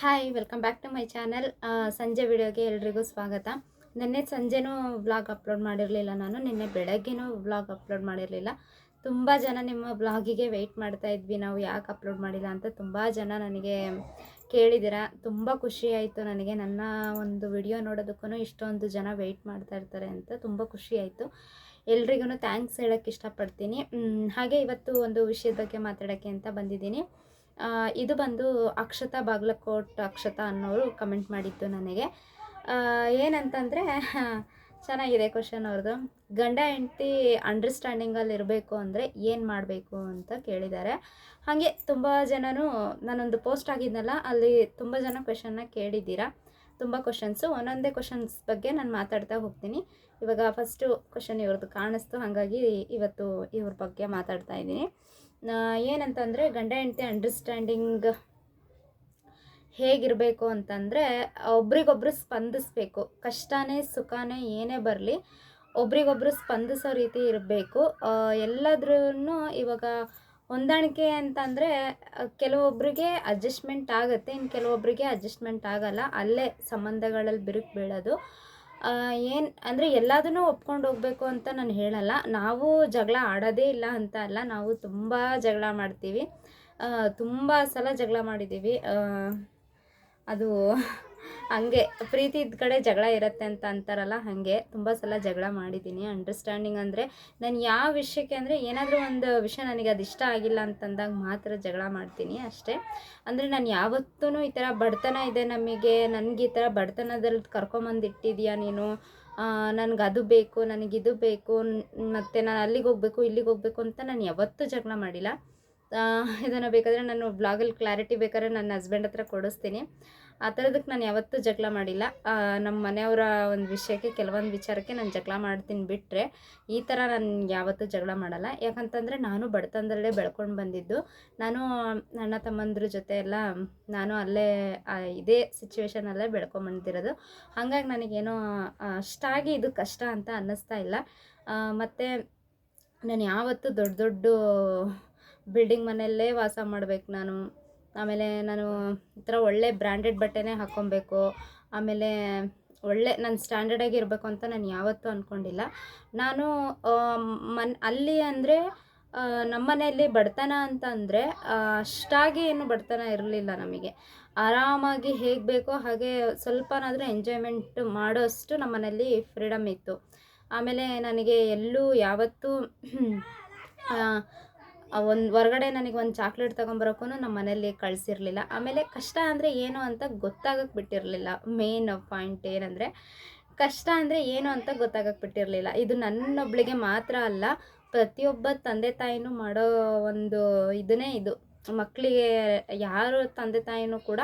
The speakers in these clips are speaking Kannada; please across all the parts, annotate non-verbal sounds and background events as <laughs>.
Hi welcome back to my channel ಸಂಜೆ ವಿಡಿಯೋಗೆ ಎಲ್ರಿಗೂ ಸ್ವಾಗತ. ನಿನ್ನೆ ಸಂಜೆನೂ ವ್ಲಾಗ್ ಅಪ್ಲೋಡ್ ಮಾಡಿರಲಿಲ್ಲ ನಾನು. ನಿನ್ನೆ ಬೆಳಗ್ಗೆನೂ ವ್ಲಾಗ್ ಅಪ್ಲೋಡ್ ಮಾಡಿರಲಿಲ್ಲ. ತುಂಬ ಜನ ನಿಮ್ಮ ವ್ಲಾಗಿಗೆ ವೆಯ್ಟ್ ಮಾಡ್ತಾ ಇದ್ವಿ. ನಾವು ಯಾಕೆ ಅಪ್ಲೋಡ್ ಮಾಡಿಲ್ಲ ಅಂತ ತುಂಬ ಜನ ನನಗೆ ಕೇಳಿದ್ದೀರಾ ತುಂಬ ಖುಷಿ ಆಯಿತು ನನಗೆ. ನನ್ನ ಒಂದು ವಿಡಿಯೋ ನೋಡೋದಕ್ಕೂ ಇಷ್ಟೊಂದು ಜನ ವೆಯ್ಟ್ ಮಾಡ್ತಾ ಇರ್ತಾರೆ ಅಂತ ತುಂಬ ಖುಷಿ ಆಯಿತು. ಎಲ್ರಿಗೂ ಥ್ಯಾಂಕ್ಸ್ ಹೇಳೋಕ್ಕೆ ಇಷ್ಟಪಡ್ತೀನಿ. ಹಾಗೆ ಇವತ್ತು ಒಂದು ವಿಷಯದ ಬಗ್ಗೆ ಮಾತಾಡೋಕ್ಕೆ ಅಂತ ಬಂದಿದ್ದೀನಿ. ಇದು ಬಂದು ಅಕ್ಷತಾ ಬಾಗ್ಲಕೋಟ್ ಅಕ್ಷತಾ ಅನ್ನೋರು ಕಮೆಂಟ್ ಮಾಡಿದ್ದು ನನಗೆ. ಏನಂತಂದರೆ, <laughs> ಚೆನ್ನಾಗಿದೆ ಕ್ವಶನ್ ಅವ್ರದ್ದು ಗಂಡ ಹೆಂಡತಿ ಅಂಡರ್ಸ್ಟ್ಯಾಂಡಿಂಗಲ್ಲಿ ಇರಬೇಕು ಅಂದರೆ ಏನು ಮಾಡಬೇಕು ಅಂತ ಕೇಳಿದ್ದಾರೆ. ಹಾಗೆ ತುಂಬ ಜನರು ನಾನೊಂದು ಪೋಸ್ಟ್ ಆಗಿದ್ನಲ್ಲ, ಅಲ್ಲಿ ತುಂಬ ಜನ ಕ್ವೆಶನ್ನ ಕೇಳಿದ್ದೀರಾ? ತುಂಬ ಕ್ವಶನ್ಸು ಒಂದೊಂದೇ ಕ್ವಶನ್ಸ್ ಬಗ್ಗೆ ನಾನು ಮಾತಾಡ್ತಾ ಹೋಗ್ತೀನಿ. ಇವಾಗ ಫಸ್ಟು ಕ್ವಶನ್ ಇವ್ರದ್ದು ಕಾಣಿಸ್ತು, ಹಾಗಾಗಿ ಇವತ್ತು ಇವ್ರ ಬಗ್ಗೆ ಮಾತಾಡ್ತಾ ಇದ್ದೀನಿ. ಏನಂತಂದರೆ ಗಂಡ ಹೆಂಡತಿ ಅಂಡರ್ಸ್ಟ್ಯಾಂಡಿಂಗ್ ಹೇಗಿರಬೇಕು ಅಂತಂದರೆ, ಒಬ್ರಿಗೊಬ್ರು ಸ್ಪಂದಿಸ್ಬೇಕು. ಕಷ್ಟನೇ ಸುಖನೇ ಏನೇ ಬರಲಿ, ಒಬ್ರಿಗೊಬ್ರು ಸ್ಪಂದಿಸೋ ರೀತಿ ಇರಬೇಕು. ಎಲ್ಲದ್ರೂ ಇವಾಗ ಹೊಂದಾಣಿಕೆ ಅಂತಂದರೆ ಕೆಲವೊಬ್ಬರಿಗೆ ಅಡ್ಜಸ್ಟ್ಮೆಂಟ್ ಆಗುತ್ತೆ ಇನ್ನು ಕೆಲವೊಬ್ಬರಿಗೆ ಅಡ್ಜಸ್ಟ್ಮೆಂಟ್ ಆಗಲ್ಲ. ಅಲ್ಲೇ ಸಂಬಂಧಗಳಲ್ಲಿ ಬಿರುಕು ಬೀಳೋದು. ಏನು ಅಂದರೆ ಎಲ್ಲದನ್ನೂ ಒಪ್ಕೊಂಡು ಹೋಗಬೇಕು ಅಂತ ನಾನು ಹೇಳಲ್ಲ. ನಾವು ಜಗಳ ಆಡೋದೇ ಇಲ್ಲ ಅಂತ ಅಲ್ಲ, ನಾವು ತುಂಬ ಜಗಳ ಮಾಡ್ತೀವಿ. ತುಂಬ ಸಲ ಜಗಳ ಮಾಡಿದ್ದೀವಿ. ಅದು ಹಂಗೆ ಪ್ರೀತಿ ಇದ್ದ ಕಡೆ ಜಗಳ ಇರುತ್ತೆ ಅಂತ ಅಂತಾರಲ್ಲ, ಹಾಗೆ ತುಂಬ ಸಲ ಜಗಳ ಮಾಡಿದ್ದೀನಿ ಅಂಡರ್ಸ್ಟ್ಯಾಂಡಿಂಗ್ ಅಂದರೆ ನಾನು ಯಾವ ವಿಷಯಕ್ಕೆ ಅಂದರೆ ಏನಾದರೂ ಒಂದು ವಿಷಯ ನನಗೆ ಅದು ಇಷ್ಟ ಆಗಿಲ್ಲ ಅಂತಂದಾಗ ಮಾತ್ರ ಜಗಳ ಮಾಡ್ತೀನಿ ಅಷ್ಟೇ. ಅಂದರೆ ನಾನು ಯಾವತ್ತೂ ಈ ಥರ ಬಡತನ ಇದೆ ನಮಗೆ, ನನಗೆ ಈ ಥರ ಬಡತನದಲ್ಲಿ ಕರ್ಕೊಂಬಂದಿಟ್ಟಿದ್ಯಾ ನೀನು? ನನಗೆ ಅದು ಬೇಕು ನನಗಿದು ಬೇಕು, ಮತ್ತು ನಾನು ಅಲ್ಲಿಗೆ ಹೋಗಬೇಕು, ಇಲ್ಲಿಗೆ ಹೋಗಬೇಕು ಅಂತ ನಾನು ಯಾವತ್ತೂ ಜಗಳ ಮಾಡಿಲ್ಲ. ಇದನ್ನು ಬೇಕಾದರೆ ನಾನು ಬ್ಲಾಗಲ್ಲಿ ಕ್ಲಾರಿಟಿ ಬೇಕಾದ್ರೆ ನನ್ನ ಹಸ್ಬೆಂಡ್ ಹತ್ರ ಕೊಡಿಸ್ತೀನಿ. ಆ ಥರದಕ್ಕೆ ನಾನು ಯಾವತ್ತೂ ಜಗಳ ಮಾಡಿಲ್ಲ. ನಮ್ಮ ಮನೆಯವರ ಒಂದು ವಿಷಯಕ್ಕೆ, ಕೆಲವೊಂದು ವಿಚಾರಕ್ಕೆ ನಾನು ಜಗಳ ಮಾಡ್ತೀನಿ ಬಿಟ್ಟರೆ ಈ ಥರ ನಾನು ಯಾವತ್ತೂ ಜಗಳ ಮಾಡಲ್ಲ. ಯಾಕಂತಂದರೆ ನಾನು ಬಡತನದಲ್ಲೇ ಬೆಳ್ಕೊಂಡು ಬಂದಿದ್ದು. ನಾನು ಅಣ್ಣ ತಮ್ಮಂದ್ರ ಜೊತೆ ಎಲ್ಲ ನಾನು ಅಲ್ಲೇ ಇದೇ ಸಿಚುವೇಶನಲ್ಲೇ ಬೆಳ್ಕೊಂಬಂದಿರೋದು ಹಾಗಾಗಿ ನನಗೇನೋ ಅಷ್ಟಾಗಿ ಇದು ಕಷ್ಟ ಅಂತ ಅನ್ನಿಸ್ತಾ ಇಲ್ಲ. ಮತ್ತು ನಾನು ಯಾವತ್ತೂ ದೊಡ್ಡ ದೊಡ್ಡ ಬಿಲ್ಡಿಂಗ್ ಮನೆಯಲ್ಲೇ ವಾಸ ಮಾಡಬೇಕು ನಾನು. ಆಮೇಲೆ ನಾನು ಈ ಥರ ಒಳ್ಳೆ ಬ್ರ್ಯಾಂಡೆಡ್ ಬಟ್ಟೆನೇ ಹಾಕ್ಕೊಬೇಕು. ಆಮೇಲೆ ಒಳ್ಳೆ ನಾನು ಸ್ಟ್ಯಾಂಡರ್ಡಾಗಿ ಇರಬೇಕು ಅಂತ ನಾನು ಯಾವತ್ತೂ ಅಂದ್ಕೊಂಡಿಲ್ಲ ನಾನು ಮನ್, ಅಲ್ಲಿ ಅಂದರೆ ನಮ್ಮ ಮನೆಯಲ್ಲಿ ಬಡತನ ಅಂತ ಅಂದರೆ ಅಷ್ಟಾಗಿ ಏನು ಬಡತನ ಇರಲಿಲ್ಲ ನಮಗೆ. ಆರಾಮಾಗಿ ಹೇಗೆ ಬೇಕೋ ಹಾಗೆ ಸ್ವಲ್ಪನಾದರೂ ಎಂಜಾಯ್ಮೆಂಟ್ ಮಾಡೋಷ್ಟು ನಮ್ಮ ಮನೆಯಲ್ಲಿ ಫ್ರೀಡಮ್ ಇತ್ತು. ಆಮೇಲೆ ನನಗೆ ಎಲ್ಲೂ ಯಾವತ್ತೂ ಒಂದು ಹೊರಗಡೆ ನನಗೆ ಒಂದು ಚಾಕ್ಲೇಟ್ ತೊಗೊಂಬರೋಕ್ಕೂ ನಮ್ಮ ಮನೇಲಿ ಕಳಿಸಿರ್ಲಿಲ್ಲ. ಆಮೇಲೆ ಕಷ್ಟ ಅಂದರೆ ಏನು ಅಂತ ಗೊತ್ತಾಗಕ್ಕೆ ಬಿಟ್ಟಿರಲಿಲ್ಲ. ಮೇನ್ ಪಾಯಿಂಟ್ ಏನಂದರೆ ಕಷ್ಟ ಅಂದರೆ ಏನು ಅಂತ ಗೊತ್ತಾಗಕ್ಕೆ ಬಿಟ್ಟಿರಲಿಲ್ಲ. ಇದು ನನ್ನೊಬ್ಳಿಗೆ ಮಾತ್ರ ಅಲ್ಲ, ಪ್ರತಿಯೊಬ್ಬ ತಂದೆ ತಾಯಿನೂ ಮಾಡೋ ಒಂದು ಇದನ್ನೇ ಇದು. ಮಕ್ಕಳಿಗೆ ಯಾರು ತಂದೆ ತಾಯಿನೂ ಕೂಡ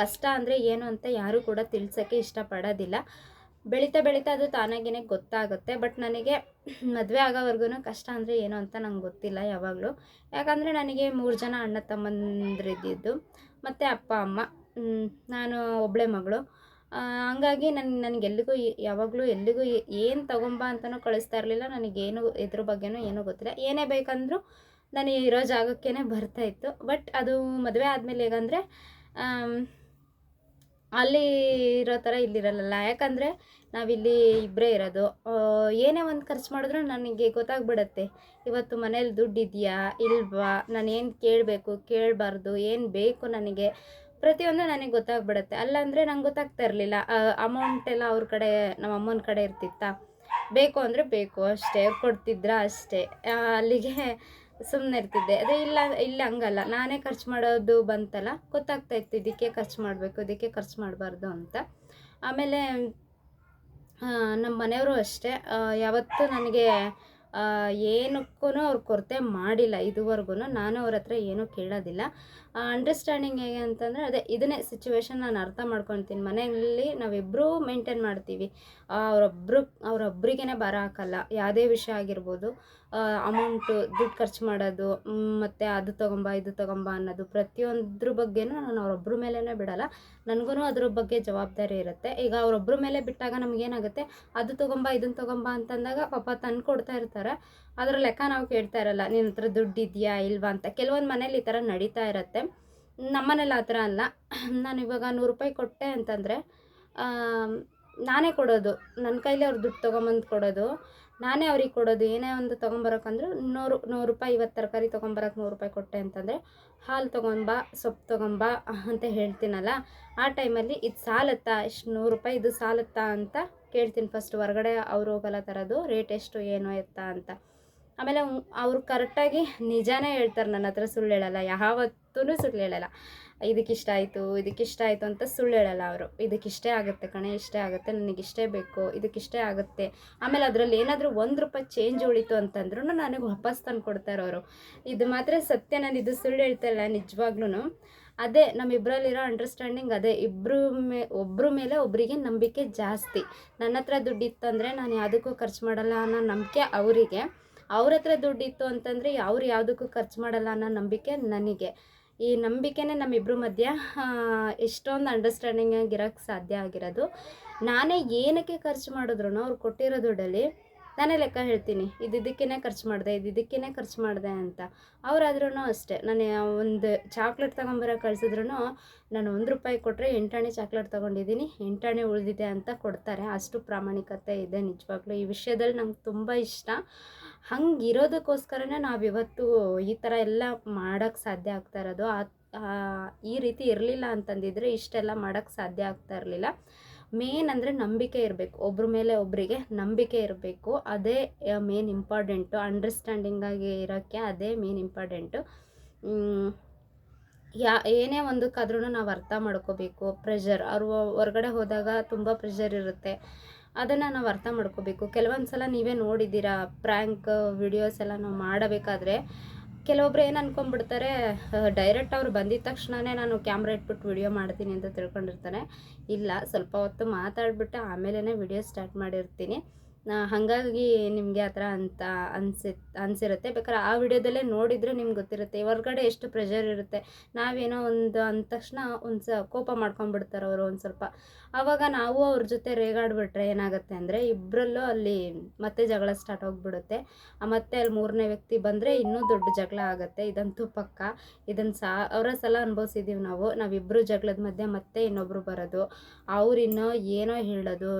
ಕಷ್ಟ ಅಂದರೆ ಏನು ಅಂತ ಯಾರೂ ಕೂಡ ತಿಳ್ಸೋಕ್ಕೆ ಇಷ್ಟಪಡೋದಿಲ್ಲ. ಬೆಳೀತಾ ಬೆಳೀತಾ ಅದು ತಾನಾಗಿನೇ ಗೊತ್ತಾಗುತ್ತೆ. ಬಟ್ ನನಗೆ ಮದುವೆ ಆಗೋವರೆಗೂ ಕಷ್ಟ ಅಂದರೆ ಏನು ಅಂತ ನಂಗೆ ಗೊತ್ತಿಲ್ಲ ಯಾವಾಗಲೂ. ಯಾಕಂದರೆ ನನಗೆ ಮೂರು ಜನ ಅಣ್ಣ ತಮ್ಮಂದ್ರಿದ್ದಿದ್ದು, ಮತ್ತು ಅಪ್ಪ, ಅಮ್ಮ ನಾನು ಒಬ್ಬಳೆ ಮಗಳು. ಹಂಗಾಗಿ ನನ್ನ ನನಗೆ ಎಲ್ಲಿಗೂ ಯಾವಾಗಲೂ ಎಲ್ಲಿಗೂ ಏನು ತಗೊಂಬ ಅಂತಲೂ ಕಳಿಸ್ತಾ ಇರಲಿಲ್ಲ. ನನಗೇನು ಇದ್ರ ಬಗ್ಗೆನೂ ಏನೂ ಗೊತ್ತಿಲ್ಲ. ಏನೇ ಬೇಕಂದರೂ ನಾನು ಇರೋ ಜಾಗಕ್ಕೇ ಬರ್ತಾಯಿತ್ತು ಬಟ್ ಅದು ಮದುವೆ ಆದಮೇಲೆ ಹೇಗಂದರೆ ಅಲ್ಲಿ ಇರೋ ಥರ ಇಲ್ಲಿರಲ್ಲ ಯಾಕಂದರೆ ನಾವಿಲ್ಲಿ ಇಬ್ಬರೇ ಇರೋದು. ಏನೇ ಒಂದು ಖರ್ಚು ಮಾಡಿದ್ರು ನನಗೆ ಗೊತ್ತಾಗ್ಬಿಡತ್ತೆ. ಇವತ್ತು ಮನೇಲಿ ದುಡ್ಡು ಇದೆಯಾ ಇಲ್ವಾ? ನಾನು ಏನು ಕೇಳಬೇಕು, ಕೇಳಬಾರ್ದು, ಏನು ಬೇಕು ನನಗೆ? ಪ್ರತಿಯೊಂದು ನನಗೆ ಗೊತ್ತಾಗ್ಬಿಡತ್ತೆ. ಅಲ್ಲಾಂದರೆ ನಂಗೆ ಗೊತ್ತಾಗ್ತಾ ಇರಲಿಲ್ಲ. ಅಮೌಂಟ್ ಎಲ್ಲ ಅವ್ರ ಕಡೆ ನಮ್ಮ ಅಮ್ಮನ ಕಡೆ ಇರ್ತಿತ್ತಾ? ಬೇಕು ಅಂದರೆ ಬೇಕು, ಅಷ್ಟೇ. ಕೊಡ್ತಿದ್ರ ಅಷ್ಟೇ. ಅಲ್ಲಿಗೆ ಸುಮ್ಮನೆ ಇರ್ತಿದ್ದೆ. ಅದೇ ಇಲ್ಲ ಇಲ್ಲ ಹಂಗಲ್ಲ. ನಾನೇ ಖರ್ಚು ಮಾಡೋದು ಬಂತಲ್ಲ, ಗೊತ್ತಾಗ್ತಾ ಇತ್ತು ಇದಕ್ಕೆ ಖರ್ಚು ಮಾಡಬೇಕು, ಇದಕ್ಕೆ ಖರ್ಚು ಮಾಡಬಾರ್ದು ಅಂತ. ಆಮೇಲೆ ನಮ್ಮ ಮನೆಯವರು ಅಷ್ಟೇ. ಯಾವತ್ತೂ ನನಗೆ ಏನಕ್ಕೂ ಅವ್ರ ಕೊರತೆ ಮಾಡಿಲ್ಲ ಇದುವರೆಗೂ ನಾನು ಅವ್ರ ಹತ್ರ ಏನೂ ಕೇಳೋದಿಲ್ಲ. ಅಂಡರ್ಸ್ಟ್ಯಾಂಡಿಂಗ್ ಹೇಗೆ ಅಂತಂದರೆ ಅದೇ ಇದನ್ನೇ ಸಿಚುವೇಶನ್ ನಾನು ಅರ್ಥ ಮಾಡ್ಕೊತೀನಿ. ಮನೆಯಲ್ಲಿ ನಾವಿಬ್ಬರೂ ಮೇಂಟೈನ್ ಮಾಡ್ತೀವಿ. ಅವರೊಬ್ಬರು ಅವರೊಬ್ಬರಿಗೇ ಬರ ಹಾಕಲ್ಲ. ಯಾವುದೇ ವಿಷಯ ಆಗಿರ್ಬೋದು ಅಮೌಂಟು ದುಡ್ಡು ಖರ್ಚು ಮಾಡೋದು ಮತ್ತು ಅದು ತೊಗೊಂಬ, ಇದು ತೊಗೊಂಬ ಅನ್ನೋದು ಪ್ರತಿಯೊಂದ್ರ ಬಗ್ಗೆನೂ ನಾನು ಅವರೊಬ್ಬರ ಮೇಲೇ ಬಿಡಲ್ಲ. ನನಗೂ ಅದ್ರ ಬಗ್ಗೆ ಜವಾಬ್ದಾರಿ ಇರುತ್ತೆ. ಈಗ ಅವರೊಬ್ಬರ ಮೇಲೆ ಬಿಟ್ಟಾಗ ನಮಗೇನಾಗುತ್ತೆ, ಅದು ತೊಗೊಂಬ ಇದನ್ನು ತೊಗೊಂಬ ಅಂತಂದಾಗ ಪಾಪ ತಂದು ಕೊಡ್ತಾ ಇರ್ತಾರೆ. ಅದರ ಲೆಕ್ಕ ನಾವು ಕೇಳ್ತಾ ಇರಲ್ಲ ನಿನ್ನ ಹತ್ರ ದುಡ್ಡು ಇದೆಯಾ, ಇಲ್ವಾ? ಅಂತ. ಕೆಲವೊಂದು ಮನೇಲಿ ಈ ಥರ ನಡೀತಾ ಇರುತ್ತೆ. ನಮ್ಮನೇಲಿ ಆ ಥರ ಅಲ್ಲ. ನಾನು ಇವಾಗ ನೂರು ರೂಪಾಯಿ ಕೊಟ್ಟೆ ಅಂತಂದರೆ ನಾನೇ ಕೊಡೋದು. ನನ್ನ ಕೈಲಿ ಅವ್ರು ದುಡ್ಡು ತೊಗೊಂಬಂದು ಕೊಡೋದು. ನಾನೇ ಅವ್ರಿಗೆ ಕೊಡೋದು. ಏನೇ ಒಂದು ತೊಗೊಂಬರೋಕಂದ್ರೆ ನೂರು ನೂರು ರೂಪಾಯಿ ಇವತ್ತು ತರಕಾರಿ ತೊಗೊಂಬರಕ್ಕೆ ನೂರು ರೂಪಾಯಿ ಕೊಟ್ಟೆ ಅಂತಂದರೆ, ಹಾಲು ತೊಗೊಂಬ, ಸೊಪ್ಪು ತೊಗೊಂಬ ಅಂತ ಹೇಳ್ತೀನಲ್ಲ. ಆ ಟೈಮಲ್ಲಿ ಇದು ಸಾಲತ್ತಾ? ಇಷ್ಟು ನೂರು ರೂಪಾಯಿ ಇದು ಸಾಲತ್ತಾ ಅಂತ ಕೇಳ್ತೀನಿ ಫಸ್ಟ್. ಹೊರಗಡೆ ಅವ್ರು ಹೋಗಲ್ಲ ತರೋದು. ರೇಟ್ ಎಷ್ಟು, ಏನು ಎತ್ತ ಅಂತ. ಆಮೇಲೆ ಅವ್ರು ಕರೆಕ್ಟಾಗಿ ನಿಜಾನೇ ಹೇಳ್ತಾರೆ ನನ್ನ ಹತ್ರ ಸುಳ್ಳು ಹೇಳಲ್ಲ ಯಾವತ್ತೂ ಸುಳ್ಳು ಹೇಳಲ್ಲ. ಇದಕ್ಕಿಷ್ಟ ಆಯಿತು ಇದಕ್ಕಿಷ್ಟ ಆಯಿತು ಅಂತ ಸುಳ್ಳು ಹೇಳಲ್ಲ ಅವರು. ಇದಕ್ಕಿಷ್ಟೇ ಆಗುತ್ತೆ ಕಣೆ, ಇಷ್ಟೇ ಆಗುತ್ತೆ, ನನಗಿಷ್ಟೇ ಬೇಕು, ಇದಕ್ಕಿಷ್ಟೇ ಆಗುತ್ತೆ. ಆಮೇಲೆ ಅದರಲ್ಲಿ ಏನಾದರೂ ಒಂದು ರೂಪಾಯಿ ಚೇಂಜ್ ಉಳಿತು ಅಂತಂದ್ರೂ ನನಗೆ ವಾಪಸ್ ತಂದು ಕೊಡ್ತಾರೆ ಅವರು. ಇದು ಮಾತ್ರ ಸತ್ಯ, ನಾನು ಇದು ಸುಳ್ಳು ಹೇಳ್ತಾಯಿಲ್ಲ ನಿಜವಾಗ್ಲೂ ಅದೇ ನಮ್ಮಿಬ್ಬರಲ್ಲಿರೋ ಅಂಡರ್ಸ್ಟ್ಯಾಂಡಿಂಗ್ ಅದೇ ಇಬ್ಬರು ಮೇ ಒಬ್ಬರ ಮೇಲೆ ಒಬ್ಬರಿಗೆ ನಂಬಿಕೆ ಜಾಸ್ತಿ. ನನ್ನ ಹತ್ರ ದುಡ್ಡಿತ್ತಂದರೆ ನಾನು ಯಾವುದಕ್ಕೂ ಖರ್ಚು ಮಾಡಲ್ಲ ಅನ್ನೋ ನಂಬಿಕೆ ಅವರಿಗೆ. ಅವ್ರ ಹತ್ರ ದುಡ್ಡಿತ್ತು ಅಂತಂದರೆ ಅವ್ರು ಯಾವುದಕ್ಕೂ ಖರ್ಚು ಮಾಡಲ್ಲ ಅನ್ನೋ ನಂಬಿಕೆ ನನಗೆ. ಈ ನಂಬಿಕೆನೇ ನಮ್ಮಿಬ್ಬರ ಮಧ್ಯ ಎಷ್ಟೊಂದು ಅಂಡರ್ಸ್ಟ್ಯಾಂಡಿಂಗ್ ಆಗಿರೋಕ್ಕೆ ಸಾಧ್ಯ ಆಗಿರೋದು. ನಾನೇ ಏನಕ್ಕೆ ಖರ್ಚು ಮಾಡಿದ್ರು ಅವ್ರು ಕೊಟ್ಟಿರೋ ದುಡ್ಡಲ್ಲಿ ನಾನೇ ಲೆಕ್ಕ ಹೇಳ್ತೀನಿ. ಇದು ಇದಕ್ಕೇ ಖರ್ಚು ಮಾಡಿದೆ, ಇದು ಇದಕ್ಕೇ ಖರ್ಚು ಮಾಡಿದೆ ಅಂತ. ಅವರಾದ್ರೂ ಅಷ್ಟೇ. ನಾನು ಒಂದು ಚಾಕ್ಲೇಟ್ ತೊಗೊಂಬರೋ ಕಳ್ಸಿದ್ರು ನಾನು ಒಂದು ರೂಪಾಯಿ ಕೊಟ್ಟರೆ ಎಂಟಾಣೆ ಚಾಕ್ಲೇಟ್ ತೊಗೊಂಡಿದ್ದೀನಿ, ಎಂಟಾಣೆ ಉಳಿದಿದೆ ಅಂತ ಕೊಡ್ತಾರೆ. ಅಷ್ಟು ಪ್ರಾಮಾಣಿಕತೆ ಇದೆ ನಿಜವಾಗ್ಲೂ. ಈ ವಿಷಯದಲ್ಲಿ ನಂಗೆ ತುಂಬ ಇಷ್ಟ. ಹಂಗೆ ಇರೋದಕ್ಕೋಸ್ಕರನೇ ನಾವಿವತ್ತು ಈ ಥರ ಎಲ್ಲ ಮಾಡೋಕ್ಕೆ ಸಾಧ್ಯ ಆಗ್ತಾ ಇರೋದು. ಈ ರೀತಿ ಇರಲಿಲ್ಲ ಅಂತಂದಿದ್ರೆ ಇಷ್ಟೆಲ್ಲ ಮಾಡೋಕ್ಕೆ ಸಾಧ್ಯ ಆಗ್ತಾ ಇರಲಿಲ್ಲ. ಮೇನ್ ಅಂದರೆ ನಂಬಿಕೆ ಇರಬೇಕು. ಒಬ್ಬರ ಮೇಲೆ ಒಬ್ಬರಿಗೆ ನಂಬಿಕೆ ಇರಬೇಕು. ಅದೇ ಮೇನ್ ಇಂಪಾರ್ಟೆಂಟು ಅಂಡರ್ಸ್ಟ್ಯಾಂಡಿಂಗಾಗಿ ಇರೋಕ್ಕೆ ಅದೇ ಮೇನ್ ಇಂಪಾರ್ಟೆಂಟು ಯಾ, ಏನೇ ಒಂದಕ್ಕಾದ್ರೂ ನಾವು ಅರ್ಥ ಮಾಡ್ಕೋಬೇಕು. ಪ್ರೆಷರ್ ಅವರು, ಹೊರಗಡೆ ಹೋದಾಗ ತುಂಬ ಪ್ರೆಷರ್ ಇರುತ್ತೆ. ಅದನ್ನು ನಾವು ಅರ್ಥ ಮಾಡ್ಕೋಬೇಕು. ಕೆಲವೊಂದು ಸಲ ನೀವೇ ನೋಡಿದ್ದೀರಾ ಪ್ರ್ಯಾಂಕ್ ವಿಡಿಯೋಸ್ ಎಲ್ಲ ನಾವು ಮಾಡಬೇಕಾದ್ರೆ ಕೆಲವೊಬ್ರು ಏನು ಅನ್ಕೊಂಡ್ಬಿಡ್ತಾರೆ ಡೈರೆಕ್ಟ್ ಅವ್ರು ಬಂದಿದ ತಕ್ಷಣವೇ ನಾನು ಕ್ಯಾಮ್ರಾ ಇಟ್ಬಿಟ್ಟು ವಿಡಿಯೋ ಮಾಡ್ತೀನಿ ಅಂತ ತಿಳ್ಕೊಂಡಿರ್ತಾರೆ. ಇಲ್ಲ, ಸ್ವಲ್ಪ ಹೊತ್ತು ಮಾತಾಡ್ಬಿಟ್ಟು ಆಮೇಲೆ ವಿಡಿಯೋ ಸ್ಟಾರ್ಟ್ ಮಾಡಿರ್ತೀನಿ. ಹಾಗಾಗಿ ನಿಮಗೆ ಆ ಥರ ಅಂತ ಅನ್ಸಿ ಅನಿಸಿರುತ್ತೆ. ಬೇಕಾದ್ರೆ ಆ ವಿಡಿಯೋದಲ್ಲೇ ನೋಡಿದರೆ ನಿಮ್ಗೆ ಗೊತ್ತಿರುತ್ತೆ. ಹೊರ್ಗಡೆ ಎಷ್ಟು ಪ್ರೆಷರ್ ಇರುತ್ತೆ. ನಾವೇನೋ ಒಂದು ಅಂದ ತಕ್ಷಣ ಒಂದು ಸ ಕೋಪ ಮಾಡ್ಕೊಂಡ್ಬಿಡ್ತಾರೆ ಅವರು ಒಂದು ಸ್ವಲ್ಪ. ಆವಾಗ ನಾವು ಅವ್ರ ಜೊತೆ ರೇಗಾಡ್ಬಿಟ್ರೆ ಏನಾಗುತ್ತೆ ಅಂದರೆ ಇಬ್ಬರಲ್ಲೂ ಅಲ್ಲಿ ಮತ್ತೆ ಜಗಳ ಸ್ಟಾರ್ಟ್ ಹೋಗ್ಬಿಡುತ್ತೆ. ಮತ್ತೆ ಅಲ್ಲಿ ಮೂರನೇ ವ್ಯಕ್ತಿ ಬಂದರೆ ಇನ್ನೂ ದೊಡ್ಡ ಜಗಳ ಆಗುತ್ತೆ. ಇದಂತೂ ಪಕ್ಕ. ಇದನ್ನು ಸಾ, ಅವರ ಸಲ ಅನುಭವಿಸಿದ್ದೀವಿ ನಾವು. ನಾವಿಬ್ಬರು ಜಗಳದ ಮಧ್ಯೆ ಮತ್ತೆ ಇನ್ನೊಬ್ರು ಬರೋದು. ಅವ್ರಿನ್ನೋ ಏನೋ ಹೇಳೋದು.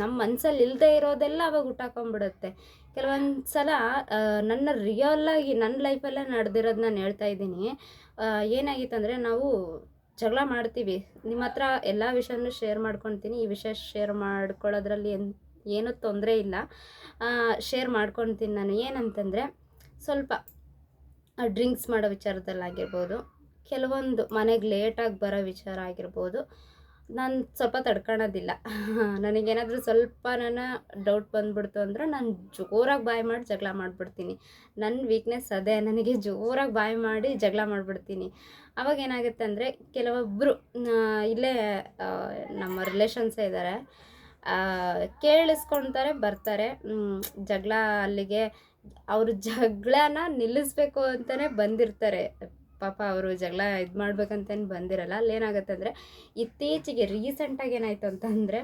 ನಮ್ಮ ಮನಸ್ಸಲ್ಲಿ ಇಲ್ಲದೆ ಇರೋದೆಲ್ಲ ಅವಾಗ ಹುಟ್ಟಾಕೊಂಡ್ಬಿಡುತ್ತೆ ಕೆಲವೊಂದ್ಸಲ ಕೆಲವೊಂದು ಸಲ ನನ್ನ ರಿಯಲ್ಲಾಗಿ ನನ್ನ ಲೈಫಲ್ಲೇ ನಡೆದಿರೋದು ನಾನು ಹೇಳ್ತಾ ಇದ್ದೀನಿ. ಏನಾಗಿತ್ತಂದರೆ ನಾವು ಜಗಳ ಮಾಡ್ತೀವಿ. ನಿಮ್ಮ ಹತ್ರ ಎಲ್ಲ ವಿಷಯನೂ ಶೇರ್ ಮಾಡ್ಕೊತೀನಿ. ಈ ವಿಷಯ ಶೇರ್ ಮಾಡ್ಕೊಳ್ಳೋದ್ರಲ್ಲಿ ಏನು, ಏನೂ ತೊಂದರೆ ಇಲ್ಲ. ಶೇರ್ ಮಾಡ್ಕೊತೀನಿ ನಾನು. ಏನಂತಂದರೆ, ಸ್ವಲ್ಪ ಡ್ರಿಂಕ್ಸ್ ಮಾಡೋ ವಿಚಾರದಲ್ಲಾಗಿರ್ಬೋದು. ಕೆಲವೊಂದು ಮನೆಗೆ ಲೇಟಾಗಿ ಬರೋ ವಿಚಾರ ಆಗಿರ್ಬೋದು. ನಾನು ಸ್ವಲ್ಪ ತಡ್ಕೊಳೋದಿಲ್ಲ. ನನಗೇನಾದರೂ ಸ್ವಲ್ಪ ನನ್ನ ಡೌಟ್ ಬಂದ್ಬಿಡ್ತು ಅಂದ್ರೆ ನಾನು ಜೋರಾಗಿ ಬಾಯ್ ಮಾಡಿ ಜಗಳ ಮಾಡಿಬಿಡ್ತೀನಿ. ನನ್ನ ವೀಕ್ನೆಸ್ ಅದೇ, ನನಗೆ ಜೋರಾಗಿ ಬಾಯ್ ಮಾಡಿ ಜಗಳ ಮಾಡಿಬಿಡ್ತೀನಿ. ಅವಾಗ ಏನಾಗುತ್ತೆ ಅಂದರೆ ಕೆಲವೊಬ್ಬರು ಇಲ್ಲೇ ನಮ್ಮ ರಿಲೇಷನ್ಸೇ ಇದ್ದಾರೆ ಕೇಳಿಸ್ಕೊಳ್ತಾರೆ ಬರ್ತಾರೆ. ಜಗಳ ಅಲ್ಲಿಗೆ, ಅವರು ಜಗಳನ ನಿಲ್ಲಿಸ್ಬೇಕು ಅಂತಲೇ ಬಂದಿರ್ತಾರೆ. ಪಾಪ ಅವರು ಜಗಳ ಇದು ಮಾಡ್ಬೇಕಂತೇನು ಬಂದಿರಲ್ಲ ಅಲ್ಲಿ ಏನಾಗುತ್ತೆ ಅಂದರೆ ಇತ್ತೀಚೆಗೆ ರೀಸೆಂಟಾಗಿ ಏನಾಯಿತು ಅಂತಂದರೆ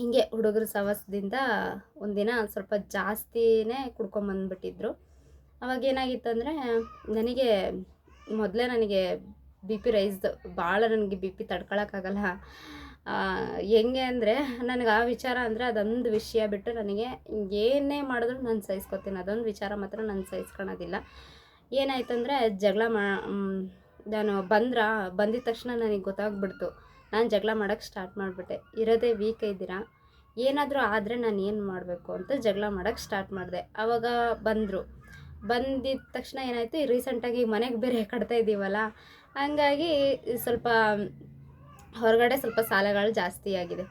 ಹೀಗೆ ಹುಡುಗರು ಸವಸದಿಂದ ಒಂದಿನ ಸ್ವಲ್ಪ ಜಾಸ್ತಿನೇ ಕುಡ್ಕೊಂಬಂದ್ಬಿಟ್ಟಿದ್ರು. ಅವಾಗ ಏನಾಗಿತ್ತು ಅಂದರೆ ನನಗೆ ಮೊದಲೇ ನನಗೆ ಬಿ ಪಿ ರೈಸ್ ಭಾಳ ನನಗೆ ಬಿ ಪಿ ತಡ್ಕೊಳಕ್ಕಾಗಲ್ಲ. ಹೆಂಗೆ ಅಂದರೆ ನನಗೆ ಆ ವಿಚಾರ ಅಂದರೆ ಅದೊಂದು ವಿಷಯ ಬಿಟ್ಟು ನನಗೆ ಏನೇ ಮಾಡಿದ್ರು ನಾನು ಸಹಿಸ್ಕೊತೀನಿ, ಅದೊಂದು ವಿಚಾರ ಮಾತ್ರ ನಾನು ಸಹಿಸ್ಕೊಳೋದಿಲ್ಲ. ಏನಾಯ್ತು ಅಂದರೆ ಜಗಳ ಮಾ ನಾನು ಬಂದ್ರ, ಬಂದಿದ ತಕ್ಷಣ ನನಗೆ ಗೊತ್ತಾಗ್ಬಿಡ್ತು. ನಾನು ಜಗಳ ಮಾಡೋಕ್ಕೆ ಸ್ಟಾರ್ಟ್ ಮಾಡಿಬಿಟ್ಟೆ. ಇರೋದೇ ವೀಕ್ ಇದ್ದೀರಾ? ಏನಾದರೂ ಆದರೆ ನಾನು ಏನು ಮಾಡಬೇಕು ಅಂತ ಜಗಳ ಮಾಡೋಕ್ಕೆ ಸ್ಟಾರ್ಟ್ ಮಾಡಿದೆ. ಆವಾಗ ಬಂದರು. ಬಂದಿದ ತಕ್ಷಣ ಏನಾಯಿತು ರೀಸೆಂಟಾಗಿ ಮನೆಗೆ ಬೇರೆ ಕಟ್ತಾ ಇದ್ದೀವಲ್ಲ ಹಂಗಾಗಿ ಸ್ವಲ್ಪ ಹೊರಗಡೆ ಸ್ವಲ್ಪ ಸಾಲಗಳು ಜಾಸ್ತಿ ಆಗಿದೆ.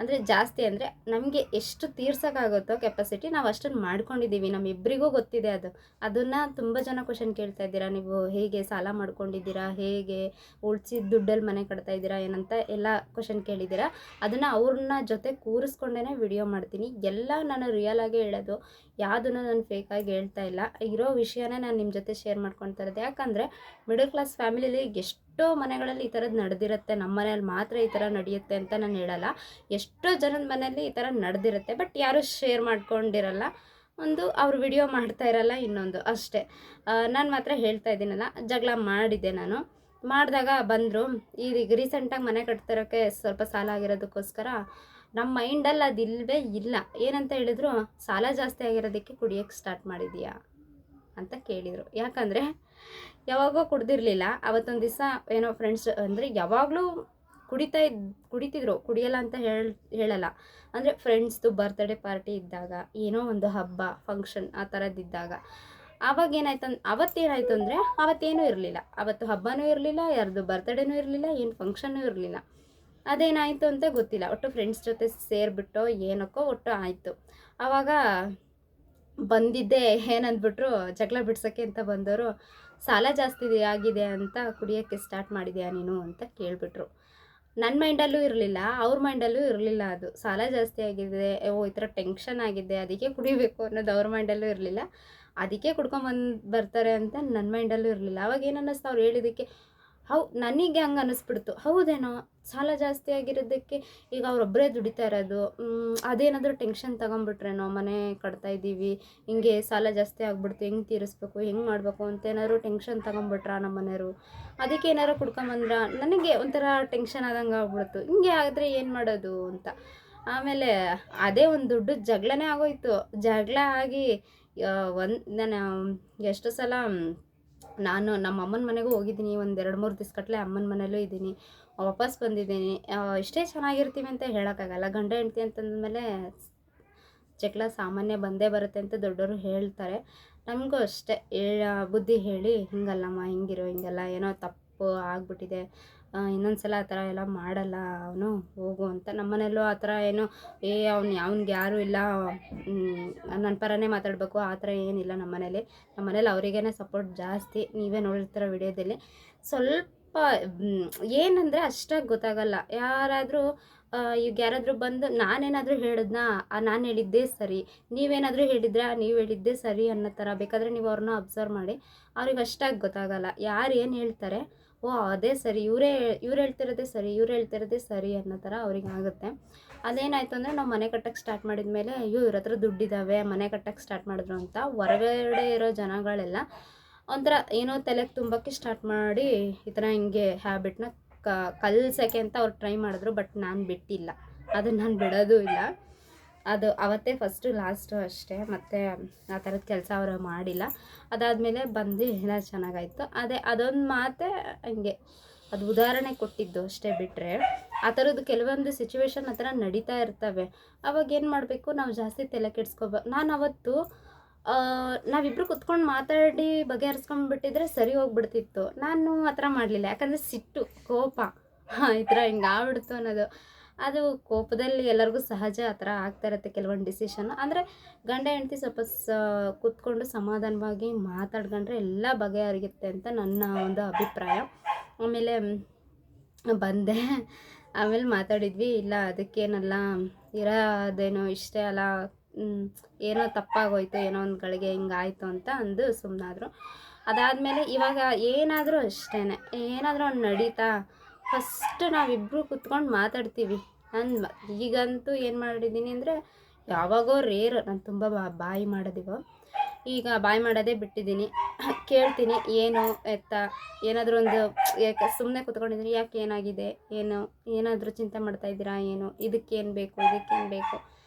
ಅಂದರೆ ಜಾಸ್ತಿ ಅಂದರೆ ನಮಗೆ ಎಷ್ಟು ತೀರ್ಸೋಕ್ಕಾಗುತ್ತೋ ಕೆಪಾಸಿಟಿ ನಾವು ಅಷ್ಟನ್ನು ಮಾಡ್ಕೊಂಡಿದ್ದೀವಿ. ನಮ್ಮಿಬ್ಬರಿಗೂ ಗೊತ್ತಿದೆ ಅದು. ಅದನ್ನು ತುಂಬ ಜನ ಕ್ವಶನ್ ಕೇಳ್ತಾ ಇದ್ದೀರಾ. ನೀವು ಹೇಗೆ ಸಾಲ ಮಾಡ್ಕೊಂಡಿದ್ದೀರಾ? ಹೇಗೆ ಉಳಿಸಿ ದುಡ್ಡಲ್ಲಿ ಮನೆ ಕಟ್ತಾ ಇದ್ದೀರಾ? ಏನಂತ ಎಲ್ಲ ಕ್ವಶನ್ ಕೇಳಿದ್ದೀರಾ. ಅದನ್ನು ಅವ್ರನ್ನ ಜೊತೆ ಕೂರಿಸ್ಕೊಂಡೇ ವಿಡಿಯೋ ಮಾಡ್ತೀನಿ. ಎಲ್ಲ ನಾನು ರಿಯಲ್ ಆಗಿ ಹೇಳೋದು, ಯಾವುದನ್ನು ನಾನು ಫೇಕಾಗಿ ಹೇಳ್ತಾ ಇಲ್ಲ. ಇರೋ ವಿಷಯನೇ ನಾನು ನಿಮ್ಮ ಜೊತೆ ಶೇರ್ ಮಾಡ್ಕೊತಾ ಇರೋದು. ಯಾಕಂದರೆ ಮಿಡಲ್ ಕ್ಲಾಸ್ ಫ್ಯಾಮಿಲಿಲಿ ಎಷ್ಟೋ ಮನೆಗಳಲ್ಲಿ ಈ ಥರದ್ದು ನಡೆದಿರುತ್ತೆ. ನಮ್ಮ ಮನೆಯಲ್ಲಿ ಮಾತ್ರ ಈ ಥರ ನಡೆಯುತ್ತೆ ಅಂತ ನಾನು ಹೇಳಲ್ಲ. ಎಷ್ಟೋ ಜನದ ಮನೆಯಲ್ಲಿ ಈ ಥರ ನಡೆದಿರುತ್ತೆ. ಬಟ್ ಯಾರೂ ಶೇರ್ ಮಾಡ್ಕೊಂಡಿರಲ್ಲ. ಒಂದು ಅವ್ರು ವಿಡಿಯೋ ಮಾಡ್ತಾ ಇರಲ್ಲ ಇನ್ನೊಂದು ಅಷ್ಟೇ. ನಾನು ಮಾತ್ರ ಹೇಳ್ತಾ ಇದ್ದೀನಲ್ಲ, ಜಗಳ ಮಾಡಿದ್ದೆ ನಾನು. ಮಾಡಿದಾಗ ಬಂದರು. ಈಗ ರೀಸೆಂಟಾಗಿ ಮನೆ ಕಟ್ತಿರೋಕ್ಕೆ ಸ್ವಲ್ಪ ಸಾಲ ಆಗಿರೋದಕ್ಕೋಸ್ಕರ ನಮ್ಮ ಮೈಂಡಲ್ಲಿ ಅದು ಇಲ್ಲವೇ ಇಲ್ಲ. ಏನಂತ ಹೇಳಿದ್ರು, ಸಾಲ ಜಾಸ್ತಿ ಆಗಿರೋದಕ್ಕೆ ಕುಡಿಯೋಕ್ಕೆ ಸ್ಟಾರ್ಟ್ ಮಾಡಿದೀಯಾ ಅಂತ ಕೇಳಿದರು. ಯಾಕಂದರೆ ಯಾವಾಗೋ ಕುಡ್ದಿರಲಿಲ್ಲ. ಅವತ್ತೊಂದು ದಿವಸ ಏನೋ ಫ್ರೆಂಡ್ಸ್ ಅಂದರೆ ಯಾವಾಗಲೂ ಕುಡಿತಾ ಇದ್, ಕುಡಿತಿದ್ರು. ಕುಡಿಯಲ್ಲ ಅಂತ ಹೇಳ, ಹೇಳಲ್ಲ. ಅಂದರೆ ಫ್ರೆಂಡ್ಸ್ದು ಬರ್ತ್ಡೇ ಪಾರ್ಟಿ ಇದ್ದಾಗ, ಏನೋ ಒಂದು ಹಬ್ಬ ಫಂಕ್ಷನ್ ಆ ಥರದ್ದಿದ್ದಾಗ ಆವಾಗ ಏನಾಯ್ತು ಅಂದ್ ಅವತ್ತೇನಾಯ್ತು ಅಂದರೆ ಅವತ್ತೇನೂ ಇರಲಿಲ್ಲ. ಅವತ್ತು ಹಬ್ಬನೂ ಇರಲಿಲ್ಲ, ಯಾರ್ದು ಬರ್ತ್ಡೇನೂ ಇರಲಿಲ್ಲ, ಏನು ಫಂಕ್ಷನ್ನೂ ಇರಲಿಲ್ಲ. ಅದೇನಾಯಿತು ಅಂತ ಗೊತ್ತಿಲ್ಲ. ಒಟ್ಟು ಫ್ರೆಂಡ್ಸ್ ಜೊತೆ ಸೇರಿಬಿಟ್ಟು ಏನಕ್ಕೋ ಒಟ್ಟು ಆಯಿತು. ಆವಾಗ ಬಂದಿದ್ದೆ ಏನಂದ್ಬಿಟ್ರು ಜಗಳ ಬಿಡ್ಸೋಕ್ಕೆ ಅಂತ ಬಂದವರು ಸಾಲ ಜಾಸ್ತಿ ಆಗಿದೆ ಅಂತ ಕುಡಿಯೋಕ್ಕೆ ಸ್ಟಾರ್ಟ್ ಮಾಡಿದ್ಯಾ ನೀನು ಅಂತ ಕೇಳಿಬಿಟ್ರು. ನನ್ನ ಮೈಂಡಲ್ಲೂ ಇರಲಿಲ್ಲ, ಅವ್ರ ಮೈಂಡಲ್ಲೂ ಇರಲಿಲ್ಲ ಅದು. ಸಾಲ ಜಾಸ್ತಿ ಆಗಿದೆ, ಓ, ಈ ಥರ ಟೆನ್ಷನ್ ಆಗಿದೆ, ಅದಕ್ಕೆ ಕುಡಿಬೇಕು ಅನ್ನೋದು ಅವ್ರ ಮೈಂಡಲ್ಲೂ ಇರಲಿಲ್ಲ. ಅದಕ್ಕೆ ಕುಡ್ಕೊಂಬಂದು ಬರ್ತಾರೆ ಅಂತ ನನ್ನ ಮೈಂಡಲ್ಲೂ ಇರಲಿಲ್ಲ. ಅವಾಗ ಏನು ಅನ್ನಿಸ್ತು ಅವ್ರು ಹೇಳಿದ್ದಕ್ಕೆ, ಹೌ, ನನಗೆ ಹಂಗೆ ಅನ್ನಿಸ್ಬಿಡ್ತು. ಹೌದೇನೋ? ಸಾಲ ಜಾಸ್ತಿ ಆಗಿರೋದಕ್ಕೆ ಈಗ ಅವರೊಬ್ಬರೇ ದುಡಿತಾ ಇರೋದು. ಅದೇನಾದರೂ ಟೆನ್ಷನ್ ತಗೊಂಬಿಟ್ರೇನೋ ಮನೆ ಕಟ್ತಾ ಇದ್ದೀವಿ, ಹಿಂಗೆ ಸಾಲ ಜಾಸ್ತಿ ಆಗ್ಬಿಡ್ತು, ಹೆಂಗೆ ತೀರಿಸ್ಬೇಕು, ಹೆಂಗೆ ಮಾಡಬೇಕು ಅಂತ ಏನಾದ್ರು ಟೆನ್ಷನ್ ತಗೊಂಬಿಟ್ರ ನಮ್ಮ ಮನೆಯವರು? ಅದಕ್ಕೆ ಏನಾರು ಕುಡ್ಕೊಂಬಂದ್ರ ನನಗೆ ಒಂಥರ ಟೆನ್ಷನ್ ಆದಂಗೆ ಆಗ್ಬಿಡ್ತು. ಹಿಂಗೆ ಆದರೆ ಏನು ಮಾಡೋದು ಅಂತ. ಆಮೇಲೆ ಅದೇ ಒಂದು ದೊಡ್ಡ ಜಗಳನೇ ಆಗೋಯ್ತು. ಜಗಳ ಆಗಿ ಒಂದು, ನಾನು ಎಷ್ಟು ಸಲ ನಾನು ನಮ್ಮ ಅಮ್ಮನ ಮನೆಗೂ ಹೋಗಿದ್ದೀನಿ. ಒಂದು ಎರಡು ಮೂರು ದಿವ್ಸ ಕಟ್ಲೆ ಅಮ್ಮನ ಮನೇಲೂ ಇದ್ದೀನಿ. ವಾಪಸ್ ಬಂದಿದ್ದೀನಿ. ಇಷ್ಟೇ ಚೆನ್ನಾಗಿರ್ತೀವಿ ಅಂತ ಹೇಳೋಕ್ಕಾಗಲ್ಲ. ಗಂಡ ಹೆಂಡ್ತಿ ಅಂತಂದಮೇಲೆ ಚಕ್ಲ ಸಾಮಾನ್ಯ ಬಂದೇ ಬರುತ್ತೆ ಅಂತ ದೊಡ್ಡವರು ಹೇಳ್ತಾರೆ. ನಮಗೂ ಅಷ್ಟೇ. ಬುದ್ಧಿ ಹೇಳಿ, ಹಿಂಗಲ್ಲಮ್ಮ, ಹಿಂಗಿರೋ, ಹಿಂಗೆಲ್ಲ ಏನೋ ತಪ್ಪು ಆಗಿಬಿಟ್ಟಿದೆ. ಇನ್ನೊಂದು ಸಲ ಆ ಥರ ಎಲ್ಲ ಮಾಡಲ್ಲ ಅವನು, ಹೋಗು ಅಂತ. ನಮ್ಮನೆಯಲ್ಲೂ ಆ ಥರ ಏನು, ಏ, ಅವ್ನು, ಅವ್ನಿಗೆ ಯಾರೂ ಇಲ್ಲ. ನನ್ನ ಪರನೇ ಮಾತಾಡಬೇಕು. ಆ ಥರ ಏನಿಲ್ಲ ನಮ್ಮನೇಲಿ. ನಮ್ಮನೇಲಿ ಅವರಿಗೇನೆ ಸಪೋರ್ಟ್ ಜಾಸ್ತಿ. ನೀವೇ ನೋಡಿರ್ತೀರ ವಿಡಿಯೋದಲ್ಲಿ. ಸ್ವಲ್ಪ ಏನಂದರೆ ಅಷ್ಟಾಗಿ ಗೊತ್ತಾಗಲ್ಲ. ಯಾರಾದರೂ ಈಗ ಯಾರಾದರೂ ಬಂದು ನಾನೇನಾದರೂ ಹೇಳಿದ್ನಾ? ನಾನು ಹೇಳಿದ್ದೇ ಸರಿ. ನೀವೇನಾದರೂ ಹೇಳಿದ್ರೆ? ನೀವು ಹೇಳಿದ್ದೇ ಸರಿ ಅನ್ನೋ ಥರ ಬೇಕಾದರೆ ನೀವು ಅವ್ರನ್ನ ಅಬ್ಸರ್ವ್ ಮಾಡಿ. ಅವ್ರಿಗೆ ಅಷ್ಟಾಗಿ ಗೊತ್ತಾಗಲ್ಲ. ಯಾರು ಏನು ಹೇಳ್ತಾರೆ? ಓ, ಅದೇ ಸರಿ. ಇವರೇ, ಇವ್ರು ಹೇಳ್ತಿರೋದೇ ಸರಿ. ಇವ್ರು ಹೇಳ್ತಿರೋದೇ ಸರಿ ಅನ್ನೋ ಥರ ಅವ್ರಿಗೆ ಆಗುತ್ತೆ. ಅದೇನಾಯಿತು ಅಂದರೆ ನಾವು ಮನೆ ಕಟ್ಟಕ್ಕೆ ಸ್ಟಾರ್ಟ್ ಮಾಡಿದ ಮೇಲೆ, ಅಯ್ಯೋ, ಇವ್ರ ಹತ್ರ ದುಡ್ಡಿದ್ದಾವೆ ಮನೆ ಕಟ್ಟಕ್ಕೆ ಸ್ಟಾರ್ಟ್ ಮಾಡಿದ್ರು ಅಂತ ಹೊರಗಡೆ ಇರೋ ಜನಗಳೆಲ್ಲ ಒಂಥರ ಏನೋ ತಲೆಗೆ ತುಂಬಕ್ಕೆ ಸ್ಟಾರ್ಟ್ ಮಾಡಿ ಈ ಥರ ಹಿಂಗೆ ಹ್ಯಾಬಿಟ್ನ ಕ, ಕಲ್ಸೋಕ್ಕೆ ಅಂತ ಅವ್ರು ಟ್ರೈ ಮಾಡಿದ್ರು ಬಟ್ ನಾನು ಬಿಟ್ಟಿಲ್ಲ. ಅದನ್ನು ನಾನು ಬಿಡೋದು ಇಲ್ಲ. ಅದು ಅವತ್ತೇ ಫಸ್ಟು ಲಾಸ್ಟು ಅಷ್ಟೇ. ಮತ್ತು ಆ ಥರದ ಕೆಲಸ ಅವರು ಮಾಡಿಲ್ಲ. ಅದಾದಮೇಲೆ ಬಂದು ಎಲ್ಲ ಚೆನ್ನಾಗಾಯಿತು. ಅದೇ, ಅದೊಂದು ಮಾತೇ ಹಂಗೆ, ಅದು ಉದಾಹರಣೆ ಕೊಟ್ಟಿದ್ದು ಅಷ್ಟೇ ಬಿಟ್ಟರೆ ಆ ಥರದ್ದು ಕೆಲವೊಂದು ಸಿಚುವೇಶನ್ ಆ ನಡೀತಾ ಇರ್ತವೆ. ಅವಾಗ ಏನು ಮಾಡಬೇಕು? ನಾವು ಜಾಸ್ತಿ ತಲೆ ಕೆಡ್ಸ್ಕೊಬ, ನಾನು ಅವತ್ತು ನಾವಿಬ್ಬರು ಕುತ್ಕೊಂಡು ಮಾತಾಡಿ ಬಗೆಹರಿಸ್ಕೊಂಡ್ಬಿಟ್ಟಿದ್ರೆ ಸರಿ ಹೋಗ್ಬಿಡ್ತಿತ್ತು. ನಾನು ಆ ಥರ ಮಾಡಲಿಲ್ಲ. ಯಾಕಂದರೆ ಸಿಟ್ಟು, ಕೋಪ. ಈ ಥರ ಹಿಂಗೆ ಆಗ್ಬಿಡ್ತು ಅನ್ನೋದು. ಅದು ಕೋಪದಲ್ಲಿ ಎಲ್ಲರಿಗೂ ಸಹಜ ಆ ಥರ ಆಗ್ತಾ ಇರುತ್ತೆ ಕೆಲವೊಂದು ಡಿಸಿಷನ್ ಅಂದರೆ ಗಂಡ, ಹೆಂಡತಿ ಸ್ವಲ್ಪ ಸ, ಕೂತ್ಕೊಂಡು ಸಮಾಧಾನವಾಗಿ ಮಾತಾಡ್ಕೊಂಡ್ರೆ ಎಲ್ಲ ಬಗೆಹರಿಯುತ್ತೆ ಅಂತ ನನ್ನ ಒಂದು ಅಭಿಪ್ರಾಯ. ಆಮೇಲೆ, ಬಂದೆ. ಆಮೇಲೆ ಮಾತಾಡಿದ್ವಿ. ಇಲ್ಲ, ಅದಕ್ಕೇನಲ್ಲ, ಇರೋದೇನೋ ಇಷ್ಟೇ ಅಲ್ಲ ಏನೋ ತಪ್ಪಾಗೋಯ್ತು ಏನೋ ಒಂದು ಗಳಿಗೆ ಹಿಂಗಾಯ್ತು ಅಂತ ಅಂದು ಸುಮ್ಮನಾದ್ರು ಅದಾದಮೇಲೆ ಇವಾಗ ಏನಾದರೂ ಅಷ್ಟೇ ಏನಾದರೂ ಒಂದು ನಡೀತಾ ಫಸ್ಟ್ ನಾವಿಬ್ಬರು ಕುತ್ಕೊಂಡು ಮಾತಾಡ್ತೀವಿ. ನಾನು ಈಗಂತೂ ಏನು ಮಾಡಿದ್ದೀನಿ ಅಂದರೆ ಯಾವಾಗೋ ರೇರ್ ನಾನು ತುಂಬ ಬಾ- ಬಾಯಿ ಮಾಡೋದಿವ. ಈಗ ಬಾಯಿ ಮಾಡೋದೇ ಬಿಟ್ಟಿದ್ದೀನಿ. ಕೇಳ್ತೀನಿ, ಏನು ಎತ್ತ? ಏನಾದರೂ ಒಂದು, ಯಾಕೆ ಸುಮ್ಮನೆ ಕುತ್ಕೊಂಡಿದ್ದೀನಿ ಯಾಕೆ ಏನಾಗಿದೆ? ಏನು, ಏನಾದರೂ ಚಿಂತೆ ಮಾಡ್ತಾ ಇದ್ದೀರಾ, ಏನು? ಇದಕ್ಕೇನು ಬೇಕು ಇದಕ್ಕೇನು ಬೇಕು?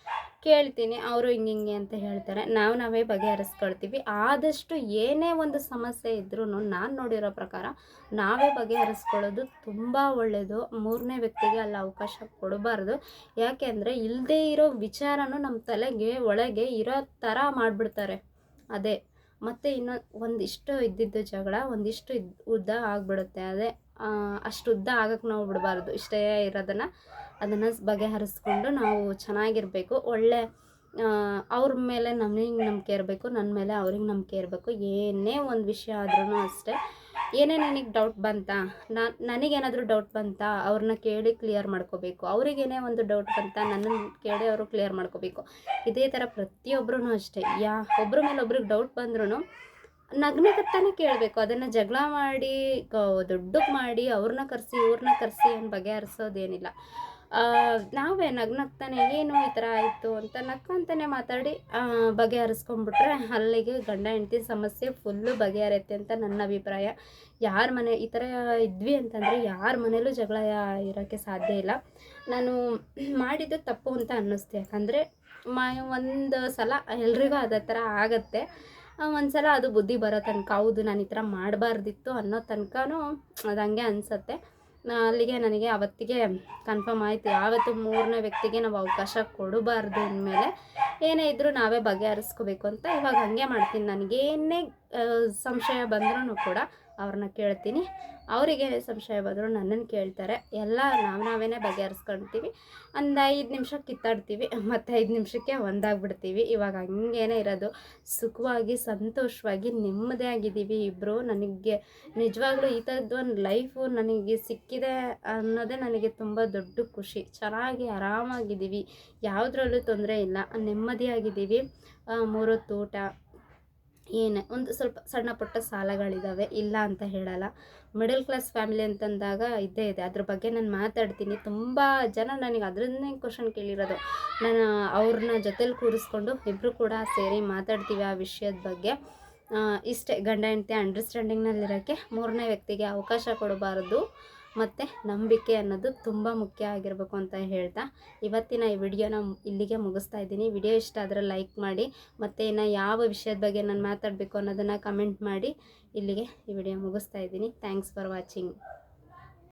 ಕೇಳ್ತೀನಿ, ಅವರು ಹಿಂಗೆ ಹಿಂಗೆ ಅಂತ ಹೇಳ್ತಾರೆ. ನಾವು ನಾವೇ ಬಗೆಹರಿಸ್ಕೊಳ್ತೀವಿ. ಆದಷ್ಟು ಏನೇ ಒಂದು ಸಮಸ್ಯೆ ಇದ್ರೂ ನಾನು ನೋಡಿರೋ ಪ್ರಕಾರ ನಾವೇ ಬಗೆಹರಿಸ್ಕೊಳ್ಳೋದು ತುಂಬ ಒಳ್ಳೆಯದು ಮೂರನೇ ವ್ಯಕ್ತಿಗೆ ಅಲ್ಲಿ ಅವಕಾಶ ಕೊಡಬಾರ್ದು. ಯಾಕೆಂದರೆ ಇಲ್ಲದೇ ಇರೋ ವಿಚಾರನೂ ನಮ್ಮ ತಲೆಗೆ, ಒಳಗೆ ಇರೋ ಥರ ಮಾಡಿಬಿಡ್ತಾರೆ. ಅದೇ. ಮತ್ತು ಇನ್ನೂ ಒಂದಿಷ್ಟು ಇದ್ದಿದ್ದು ಜಗಳ, ಒಂದಿಷ್ಟು ಇದ್ ಉದ್ದ ಆಗಿಬಿಡುತ್ತೆ. ಅದೇ ಅಷ್ಟು ಉದ್ದ ಆಗಕ್ಕೆ ನಾವು ಬಿಡಬಾರ್ದು. ಇಷ್ಟೇ ಇರೋದನ್ನು ಅದನ್ನು ಬಗೆಹರಿಸ್ಕೊಂಡು ನಾವು ಚೆನ್ನಾಗಿರಬೇಕು. ಒಳ್ಳೆ ಅವ್ರ ಮೇಲೆ ನಮಗೆ ನಂಬಿಕೆ ಇರಬೇಕು ನನ್ನ ಮೇಲೆ ಅವ್ರಿಗೆ ನಂಬಿಕೆ ಇರಬೇಕು, ಏನೇ ಒಂದು ವಿಷಯ ಆದ್ರೂ ಅಷ್ಟೇ. ಏನೇ ನನಗೆ ಡೌಟ್ ಬಂತಾ? ನಾನು ನನಗೇನಾದರೂ ಡೌಟ್ ಬಂತಾ? ಅವ್ರನ್ನ ಕೇಳಿ ಕ್ಲಿಯರ್ ಮಾಡ್ಕೋಬೇಕು. ಅವ್ರಿಗೇನೇ ಒಂದು ಡೌಟ್ ಬಂತಾ ನನ್ನನ್ನು ಕೇಳಿ ಅವರು ಕ್ಲಿಯರ್ ಮಾಡ್ಕೋಬೇಕು. ಇದೇ ಥರ ಪ್ರತಿಯೊಬ್ಬರೂ ಅಷ್ಟೇ. ಯಾ ಒಬ್ಬರ ಮೇಲೆ ಒಬ್ರಿಗೆ ಡೌಟ್ ಬಂದ್ರೂ ನಗ್ನಗತ್ತಾನೆ ಕೇಳಬೇಕು. ಅದನ್ನು ಜಗಳ ಮಾಡಿ ದೊಡ್ಡಕ್ಕೆ ಮಾಡಿ ಅವ್ರನ್ನ ಕರೆಸಿ ಇವ್ರನ್ನ ಕರೆಸಿ ಏನು ಬಗೆಹರಿಸೋದೇನಿಲ್ಲ. ಆ, ನಗು ನಗ್ತಾನೆ ಏನು ಈ ಥರ ಆಯಿತು ಅಂತ ನಕ್ಕಂತಾನೆ ಮಾತಾಡಿ ಬಗೆಹರಿಸ್ಕೊಂಡ್ಬಿಟ್ರೆ ಅಲ್ಲಿಗೆ ಗಂಡ ಹೆಂಡತಿ ಸಮಸ್ಯೆ ಫುಲ್ಲು ಬಗೆಹರತ್ತೆ ಅಂತ ನನ್ನ ಅಭಿಪ್ರಾಯ. ಯಾರ ಮನೆ ಈ ಥರ ಇದ್ವಿ ಅಂತಂದರೆ ಯಾರ ಮನೇಲೂ ಜಗಳ ಇರೋಕ್ಕೆ ಸಾಧ್ಯ ಇಲ್ಲ. ನಾನು ಮಾಡಿದ್ದು ತಪ್ಪು ಅಂತ ಅನ್ನಿಸ್ತೆ. ಯಾಕಂದರೆ ಮ ಒಂದು ಸಲ ಎಲ್ರಿಗೂ ಅದೇ ಥರ ಆಗತ್ತೆ. ಒಂದು ಸಲ ಅದು ಬುದ್ಧಿ ಬರೋ ತನಕ ಹೌದು ನಾನು ಈ ಥರ ಮಾಡಬಾರ್ದಿತ್ತು ಅನ್ನೋ ತನಕನೂ ಅದು ಹಂಗೆ ಅನಿಸತ್ತೆ. ಅಲ್ಲಿಗೆ ನನಗೆ ಅವತ್ತಿಗೆ ಕನ್ಫರ್ಮ್ ಆಯಿತು. ಯಾವತ್ತು ಮೂರನೇ ವ್ಯಕ್ತಿಗೆ ನಾವು ಅವಕಾಶ ಕೊಡಬಾರ್ದು ಇನ್ಮೇಲೆ ಏನೇ ಇದ್ದರೂ ನಾವೇ ಬಗೆಹರಿಸ್ಕೋಬೇಕು ಅಂತ ಇವಾಗ ಹಂಗೆ ಮಾಡ್ತೀನಿ. ನನಗೇನೇ ಸಂಶಯ ಬಂದ್ರೂ ಕೂಡ ಅವ್ರನ್ನ ಕೇಳ್ತೀನಿ. ಅವರಿಗೆ ಸಂಶಯ ಬಂದರೂ ನನ್ನನ್ನು ಕೇಳ್ತಾರೆ. ಎಲ್ಲ ನಾವು ನಾವೇ ಬಗೆಹರಿಸ್ಕೊಳ್ತೀವಿ ಒಂದು ಐದು ನಿಮಿಷ ಕಿತ್ತಾಡ್ತೀವಿ. ಮತ್ತು ಐದು ನಿಮಿಷಕ್ಕೆ ಒಂದಾಗ್ಬಿಡ್ತೀವಿ. ಇವಾಗ ಹಂಗೇನೆ ಇರೋದು. ಸುಖವಾಗಿ, ಸಂತೋಷವಾಗಿ ನೆಮ್ಮದಿಯಾಗಿದ್ದೀವಿ ಇಬ್ಬರು ನನಗೆ ನಿಜವಾಗ್ಲೂ ಈ ಥರದ್ದು ಒಂದು ಲೈಫು ನನಗೆ ಸಿಕ್ಕಿದೆ ಅನ್ನೋದೇ ನನಗೆ ತುಂಬ ದೊಡ್ಡ ಖುಷಿ. ಚೆನ್ನಾಗಿ ಆರಾಮಾಗಿದ್ದೀವಿ. ಯಾವುದ್ರಲ್ಲೂ ತೊಂದರೆ ಇಲ್ಲ. ನೆಮ್ಮದಿಯಾಗಿದ್ದೀವಿ. ಮೂರೊತ್ತು ಊಟ. ಏನು, ಒಂದು ಸ್ವಲ್ಪ ಸಣ್ಣ ಪುಟ್ಟ ಸಾಲಗಳಿದ್ದಾವೆ ಇಲ್ಲ ಅಂತ ಹೇಳಲ್ಲ. ಮಿಡಲ್ ಕ್ಲಾಸ್ ಫ್ಯಾಮಿಲಿ ಅಂತಂದಾಗ ಇದ್ದೇ ಇದೆ. ಅದ್ರ ಬಗ್ಗೆ ನಾನು ಮಾತಾಡ್ತೀನಿ. ತುಂಬ ಜನ ನನಗೆ ಅದರನ್ನೇ ಕ್ವಶನ್ ಕೇಳಿರೋದು. ನಾನು ಅವ್ರನ್ನ ಜೊತೇಲಿ ಕೂರಿಸ್ಕೊಂಡು ಇಬ್ಬರು ಕೂಡ ಸೇರಿ ಮಾತಾಡ್ತೀವಿ ಆ ವಿಷಯದ ಬಗ್ಗೆ. ಇಷ್ಟೇ ಗಂಡ ಹೆಂಡತಿ ಅಂಡರ್ಸ್ಟ್ಯಾಂಡಿಂಗ್ನಲ್ಲಿರೋಕ್ಕೆ ಮೂರನೇ ವ್ಯಕ್ತಿಗೆ ಅವಕಾಶ ಕೊಡಬಾರದು. ಮತ್ತು ನಂಬಿಕೆ ಅನ್ನೋದು ತುಂಬ ಮುಖ್ಯ ಆಗಿರಬೇಕು ಅಂತ ಹೇಳ್ತಾ ಇವತ್ತಿನ ಈ ವಿಡಿಯೋನ ಇಲ್ಲಿಗೆ ಮುಗಿಸ್ತಾ ಇದ್ದೀನಿ. ವಿಡಿಯೋ ಇಷ್ಟ ಆದರೆ ಲೈಕ್ ಮಾಡಿ, ಮತ್ತು ಇನ್ನು ಯಾವ ವಿಷಯದ ಬಗ್ಗೆ ನಾನು ಮಾತಾಡಬೇಕು ಅನ್ನೋದನ್ನು ಕಮೆಂಟ್ ಮಾಡಿ ಇಲ್ಲಿಗೆ ಈ ವಿಡಿಯೋ ಮುಗಿಸ್ತಾ ಇದ್ದೀನಿ. Thanks for watching